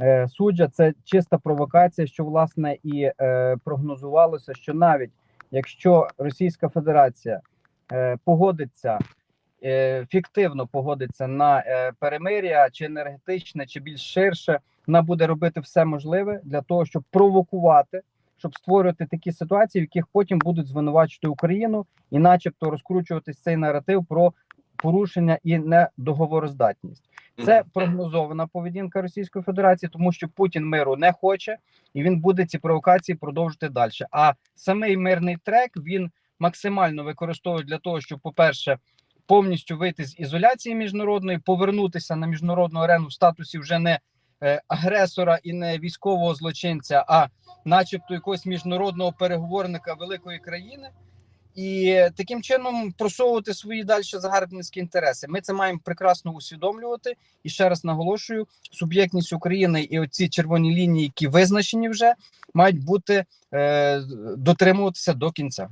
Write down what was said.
е, суджа. Це чиста провокація, що власне і е, прогнозувалося, що навіть якщо Російська Федерація е, погодиться. Фіктивно погодиться на перемир'я чи енергетичне, чи більш ширше, вона буде робити все можливе для того, щоб провокувати, щоб створювати такі ситуації, в яких потім будуть звинувачувати Україну, і, начебто, розкручуватись цей наратив про порушення і недоговороздатність. Це прогнозована поведінка Російської Федерації, тому що Путін миру не хоче, і він буде ці провокації продовжувати далі. А самий мирний трек він максимально використовує для того, щоб, по-перше, повністю вийти з ізоляції міжнародної, повернутися на міжнародну арену в статусі вже не е, агресора і не військового злочинця, а, начебто, якогось міжнародного переговорника великої країни. І таким чином просовувати свої далі загарбницькі інтереси. Ми це маємо прекрасно усвідомлювати. І ще раз наголошую: суб'єктність України і оці червоні лінії, які визначені вже, мають бути е, дотримуватися до кінця.